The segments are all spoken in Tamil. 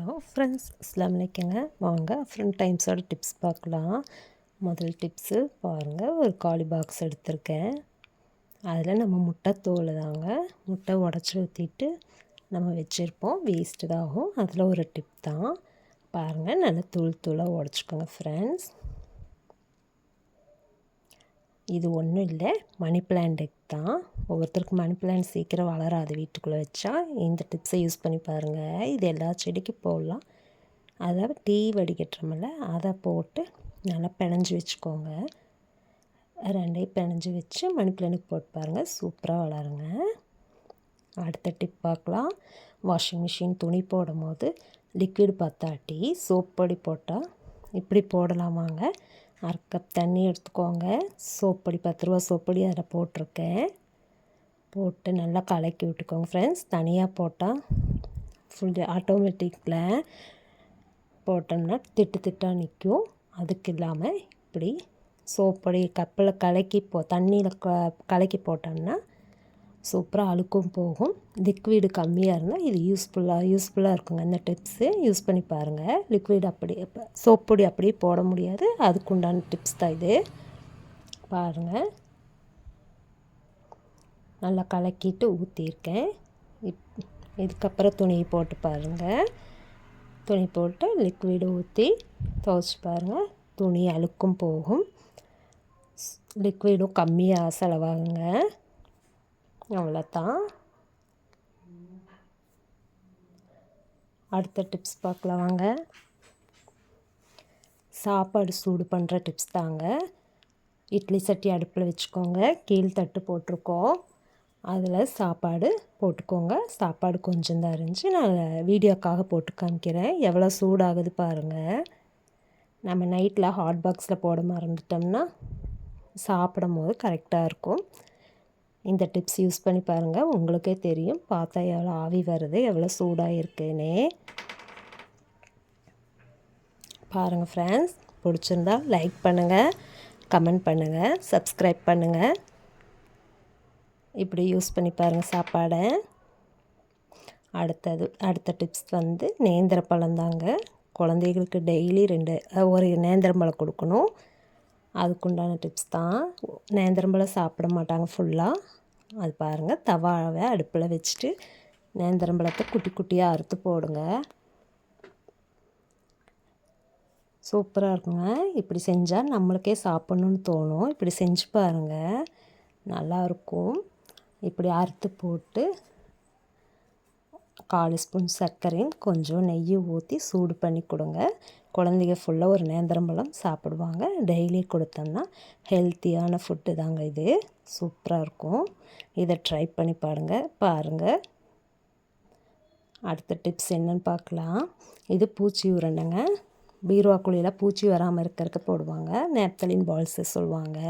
ஹலோ ஃப்ரெண்ட்ஸ் இஸ்லாம் நினைக்கங்க வாங்க ஃப்ரெண்ட் டைம்ஸோட டிப்ஸ் பார்க்கலாம். முதல் டிப்ஸு பாருங்கள் ஒரு காலி பாக்ஸ் எடுத்திருக்கேன். அதில் நம்ம முட்டை தோல் தாங்க. முட்டை உடச்சி ஊற்றிட்டு நம்ம வச்சுருப்போம். வேஸ்ட்டு தான் ஆகும் அதில் ஒரு டிப் தான். பாருங்கள் நல்லா தூள் தூளாக உடச்சிக்கோங்க ஃப்ரெண்ட்ஸ் இது ஒன்றும் இல்லை. மணி பிளான்ட் தான். ஒவ்வொருத்தருக்கு மணி பிளான்ட் சீக்கிரம் வளராது வீட்டுக்குள்ளே வச்சா. இந்த டிப்ஸை யூஸ் பண்ணி பாருங்கள் இது எல்லா செடிக்கும் போடலாம். அதாவது டீ வடிகட்டுறமில்ல அதை போட்டு நல்லா பிணைஞ்சி வச்சுக்கோங்க. ரெண்டையும் பிணைஞ்சி வச்சு மணி பிளானுக்கு போட்டு பாருங்கள் சூப்பராக வளருங்க. அடுத்த டிப் பார்க்கலாம். வாஷிங் மிஷின் துணி போடும் போது லிக்விட் பத்தாட்டி சோப் பொடி போட்டால் இப்படி போடலாமாங்க அரை கப் தண்ணி எடுத்துக்கோங்க. சோப்படி பத்து ரூபா சோப்படி அதில் போட்டிருக்கேன். போட்டு நல்லா கலக்கி விட்டுக்கோங்க ஃப்ரெண்ட்ஸ் தனியாக போட்டால் ஃபுல் ஆட்டோமேட்டிக்கில் போட்டோம்னா திட்டு திட்டாக நிற்கும் அதுக்கு இல்லாமல் இப்படி சோப்படி கப்பில் கலக்கி போ தண்ணியில் க கலக்கி போட்டோம்னா சூப்பராக அழுக்கும் போகும். லிக்விடு கம்மியாக இருந்தால் இது யூஸ்ஃபுல்லாக யூஸ்ஃபுல்லாக இருக்குங்க. இந்த டிப்ஸு யூஸ் பண்ணி பாருங்கள் லிக்விட் அப்படி சோப் பொடி அப்படியே போட முடியாது. அதுக்குண்டான டிப்ஸ் தான் இது. பாருங்கள் நல்லா கலக்கிட்டு ஊற்றியிருக்கேன் இப் இதுக்கப்புறம் துணியை போட்டு பாருங்கள் துணி போட்டு லிக்விடு ஊற்றி துவைச்சி பாருங்கள் துணி அழுக்கும் போகும். லிக்விடும் கம்மியாக செலவாகுங்க. அவ்வளோதான். அடுத்த டிப்ஸ் பார்க்கலாம் வாங்க. சாப்பாடு சூடு பண்ணுற டிப்ஸ் தாங்க. இட்லி சட்டி அடுப்பில் வச்சுக்கோங்க. கீழ் தட்டு போட்டிருக்கோம். அதில் சாப்பாடு போட்டுக்கோங்க. சாப்பாடு கொஞ்சம் தான் இருந்துச்சு. நான் வீடியோக்காக போட்டு காமிக்கிறேன். எவ்வளோ சூடாகுது பாருங்கள் நம்ம நைட்டில் ஹாட் பாக்ஸில் போட மறந்துட்டோம்னா சாப்பிடும் போது கரெக்டாக இருக்கும். இந்த டிப்ஸ் யூஸ் பண்ணி பாருங்கள் உங்களுக்கே தெரியும். பார்த்தா எவ்வளோ ஆவி வருது எவ்வளோ சூடாக இருக்குன்னே பாருங்கள் ஃப்ரெண்ட்ஸ் பிடிச்சிருந்தா லைக் பண்ணுங்கள் கமெண்ட் பண்ணுங்கள் சப்ஸ்கிரைப் பண்ணுங்கள் இப்படி யூஸ் பண்ணி பாருங்கள் சாப்பாடை. அடுத்தது அடுத்த டிப்ஸ் வந்து நேந்திர பழம் தாங்க. குழந்தைகளுக்கு டெய்லி ரெண்டு ஒரு நேந்திரம் பழம் கொடுக்கணும். அதுக்குண்டான டிப்ஸ் தான். நேந்திரம்பழம் சாப்பிட மாட்டாங்க ஃபுல்லாக அது பாருங்கள் தவாவை அடுப்பில் வச்சுட்டு நேந்திரம்பழத்தை குட்டி குட்டியாக அறுத்து போடுங்க. சூப்பராக இருக்குங்க. இப்படி செஞ்சால் நம்மளுக்கே சாப்பிட்ணுன்னு தோணும். இப்படி செஞ்சு பாருங்கள் நல்லாயிருக்கும் இப்படி அறுத்து போட்டு கால் ஸ்பூன் சர்க்கரையும் கொஞ்சம் நெய் ஊற்றி சூடு பண்ணி கொடுங்க. குழந்தைங்க ஃபுல்லாக ஒரு நேந்திரம்பழம் சாப்பிடுவாங்க. டெய்லி கொடுத்தோம்னா ஹெல்த்தியான ஃபுட்டு தாங்க இது. சூப்பராக இருக்கும். இதை ட்ரை பண்ணி பாருங்கள் பாருங்கள் அடுத்த டிப்ஸ் என்னென்னு பார்க்கலாம். இது பூச்சி உருண்டைங்க. பீரோவா பூச்சி வராமல் இருக்கிறதுக்கு போடுவாங்க. நேப்தலின் பால்ஸு சொல்லுவாங்க.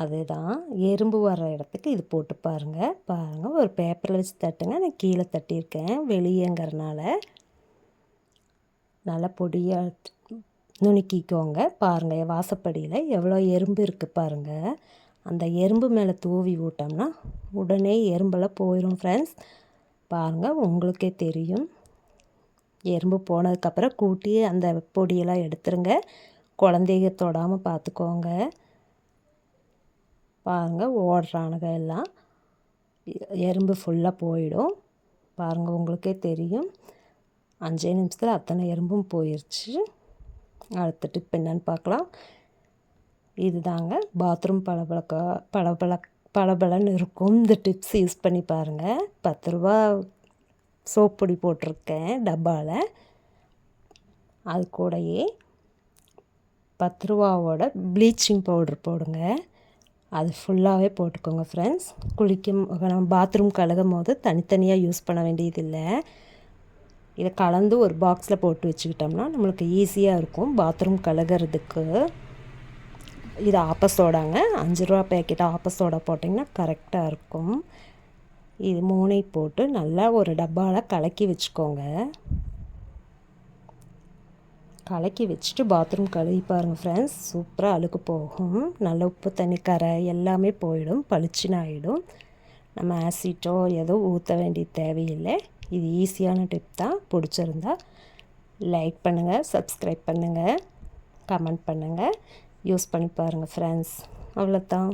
அதுதான். எறும்பு வர இடத்துக்கு இது போட்டு பாருங்கள் பாருங்கள் ஒரு பேப்பரில் வச்சு தட்டுங்க. நான் கீழே தட்டியிருக்கேன். வெளியேங்கிறனால நல்லா பொடியாக நுணுக்கிக்கோங்க. பாருங்கள் வாசப்படியில் எவ்வளோ எறும்பு இருக்குது பாருங்கள் அந்த எறும்பு மேலே தூவி விட்டோம்னா உடனே எறும்பெல்லாம் போயிடும் ஃப்ரெண்ட்ஸ் பாருங்கள் உங்களுக்கே தெரியும். எறும்பு போனதுக்கப்புறம் கூட்டி அந்த பொடியெல்லாம் எடுத்துருங்க. குழந்தைய தொடாமல் பார்த்துக்கோங்க. பாருங்கள் ஓடுறானுங்க எல்லாம். எறும்பு ஃபுல்லாக போயிடும். பாருங்கள் உங்களுக்கே தெரியும். அஞ்சே நிமிஷத்தில் அத்தனை எறும்பும் போயிடுச்சு அடுத்த டிப் என்னன்னு பார்க்கலாம். இது தாங்க பாத்ரூம் பளபளக்க பளபள பளபளன்னு இருக்கும். இந்த டிப்ஸ் யூஸ் பண்ணி பாருங்கள் பத்து ரூபா சோப் பொடி போட்டிருக்கேன் டப்பாவில் அது கூடயே பத்து ரூபாவோட ப்ளீச்சிங் பவுடர் போடுங்க. அது ஃபுல்லாகவே போட்டுக்கோங்க ஃப்ரெண்ட்ஸ் குளிக்கும் நம்ம பாத்ரூம் கழுகும் போது தனித்தனியாக யூஸ் பண்ண வேண்டியதில்லை. இதை கலந்து ஒரு பாக்ஸில் போட்டு வச்சுக்கிட்டோம்னா நம்மளுக்கு ஈஸியாக இருக்கும் பாத்ரூம் கழுகிறதுக்கு. இது ஆப்பசோடாங்க அஞ்சு ரூபா பேக்கெட் ஆப்பசோடா போட்டிங்கன்னா கரெக்டாக இருக்கும். இது மூணை போட்டு நல்லா ஒரு டப்பாவில் கலக்கி வச்சுக்கோங்க. கலக்கி வச்சுட்டு பாத்ரூம் கழுவி பாருங்கள் ஃப்ரெண்ட்ஸ் சூப்பராக அழுக்கு போகும். நல்ல உப்பு தண்ணி கரை எல்லாமே போயிடும். பளிச்சுன்னு ஆகிடும் நம்ம ஆசிட்டோ ஏதோ ஊற்ற வேண்டிய தேவையில்லை. இது ஈஸியான டிப் தான். பிடிச்சிருந்தா லைக் பண்ணுங்கள் சப்ஸ்கிரைப் பண்ணுங்கள் கமெண்ட் பண்ணுங்கள் யூஸ் பண்ணி பாருங்கள் ஃப்ரெண்ட்ஸ் அவ்வளோதான்